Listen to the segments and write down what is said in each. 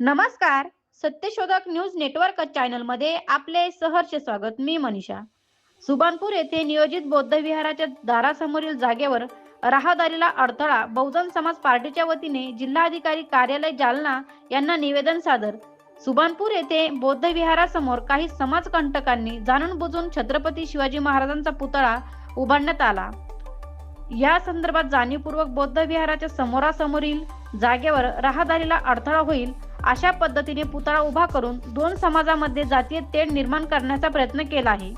नमस्कार. सत्यशोधक news network चॅनलमध्ये आपले सहर्ष स्वागत. मी मनीषा. सुभानपूर येथे नियोजित बौद्ध विहाराच्या दारासमोरील जागेवर राहदारीला अडथळा बहुजन समाज पार्टीच्या वतीने जिल्हाधिकारी कार्यालय जालना यांना निवेदन सादर. सुभानपूर येथे बौद्ध विहारासमोर काही समाजकंटकांनी जाणून बुजून छत्रपती शिवाजी महाराजांचा पुतळा उभारण्यात आला. या संदर्भात जाणीवपूर्वक बौद्ध विहाराच्या समोरासमोरील जागेवर राहदारीला अडथळा होईल अशा पद्धतीने पुतळा उभा करून दोन समाजामध्ये जातीय तेढ निर्माण करण्याचा प्रयत्न केला आहे.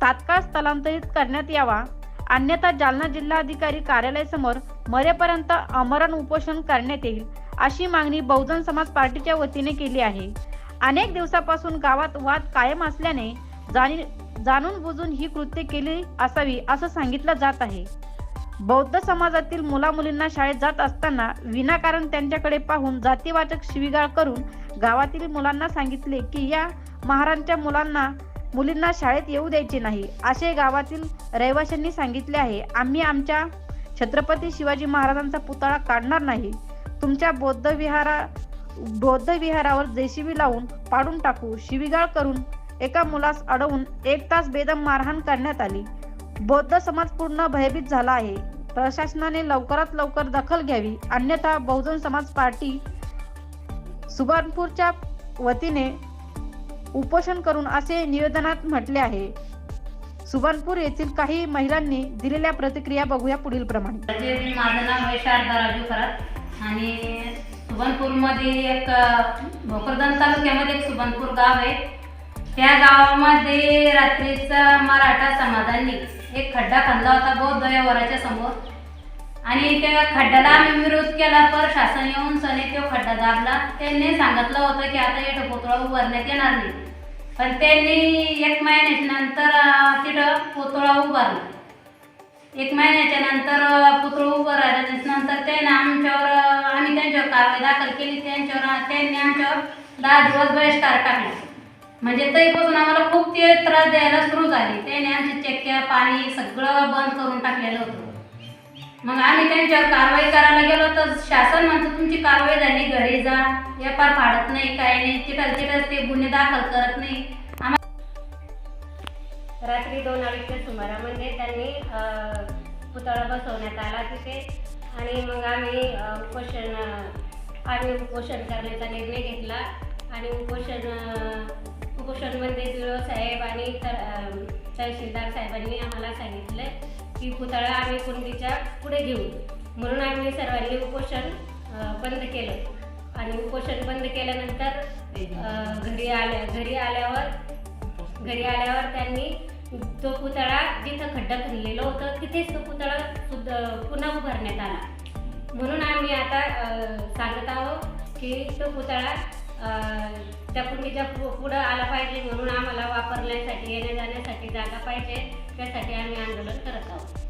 तात्काळ स्थलांतरित करण्यात यावा. अन्यथा जालना जिल्हाधिकारी कार्यालयासमोर मरेपर्यंत आमरण उपोषण करण्यात येईल अशी मागणी बहुजन समाज पार्टीच्या वतीने केली आहे. अनेक दिवसापासून गावात वाद कायम असल्याने जाणी जाणून बुजून ही कृत्य केली असावी असं सांगितलं जात आहे. बौद्ध समाजातील मुला मुलींना शाळेत जात असताना विनाकारण त्यांच्याकडे पाहून जातीवाचक शिवीगाळ करून गावातील मुलांना सांगितले की या महारांच्या मुलांना मुलींना शाळेत येऊ द्यायचे नाही. असे गावातील रहिवाशांनी सांगितले आहे. आम्ही आमच्या छत्रपती शिवाजी महाराजांचा पुतळा काढणार नाही. तुमच्या बौद्ध विहारा बौद्ध विहारावर जेसीबी लावून पाडून टाकू. शिवीगाळ करून एका मुलास अडवून एक तास बेदम मारहाण करण्यात आली. बौद्ध समाज पूर्ण भयभीत झाला आहे. प्रशासनाने लवकरात लवकर दखल घ्यावी. अन्यथा बहुजन समाज पार्टी सुभानपूरच्या वतीने उपोषण करून असे निवेदनात म्हटले आहे. सुभानपूर येथील काही महिलांनी दिलेल्या प्रतिक्रिया बघूया पुढील प्रमाणे. म्हणजे माझं नाव आहे शारदा राजू खरात आणि सुबनपूरमध्ये एक भोकरदन तालुक्यामध्ये एक सुबनपूर गाव आहे. त्या गावामध्ये रात्रीचा मराठा समाधान समाजांनी एक खड्डा खाल्ला होता बौद्ध दयावराच्या समोर. आणि त्या खड्ड्याला आम्ही विरोध केला पर शासन येऊन सने तो खड्डा दाबला. त्यांनी सांगितलं होतं की आता इथं पुतळा उभारण्यात येणार नाही. पण त्यांनी एक महिन्याच्या नंतर तिथं पुतळा उभारला. एक महिन्याच्या नंतर पुतळा उभारल्या नंतर त्याने आमच्यावर आम्ही त्यांच्यावर कारवाई दाखल केली. त्यांच्यावर त्यांनी आमच्यावर दहा दिवस बहिष्कार टाकला. म्हणजे तरीपासून आम्हाला खूप ते त्रास द्यायला सुरू झाले. त्याने पाणी सगळं बंद करून टाकलेलं होतं. मग आम्ही त्यांच्यावर कारवाई करायला गेलो तर शासन म्हणतं तुमची कारवाई झाली घरी जा. व्यापार फाडत नाही काय नाही. चिटल चिटल ते गुन्हे दाखल करत नाही. रात्री दोन अडीचच्या सुमारामध्ये त्यांनी पुतळा बसवण्यात आला तिथे. आणि मग आम्ही उपोषण आम्ही उपोषण करण्याचा निर्णय घेतला. आणि उपोषण उपोषणमध्ये साहेब आणि तर तहसीलदार साहेबांनी आम्हाला सांगितलं की पुतळा आम्ही कुंडीच्या पुढे घेऊ म्हणून आम्ही सर्वांनी उपोषण बंद केलं. आणि उपोषण बंद केल्यानंतर घरी आल्या घरी आल्यावर घरी आल्यावर त्यांनी तो पुतळा जिथं खड्डा खणलेलं होतं तिथेच तो पुतळा सुद्धा पुन्हा उभारण्यात आला. म्हणून आम्ही आता सांगत आहोत की तो पुतळा त्या कुंडीच्या पु पुढं आला पाहिजे म्हणून आम्हाला वापरण्यासाठी येण्या जाण्यासाठी जागा पाहिजे. त्यासाठी आम्ही आंदोलन करत आहोत.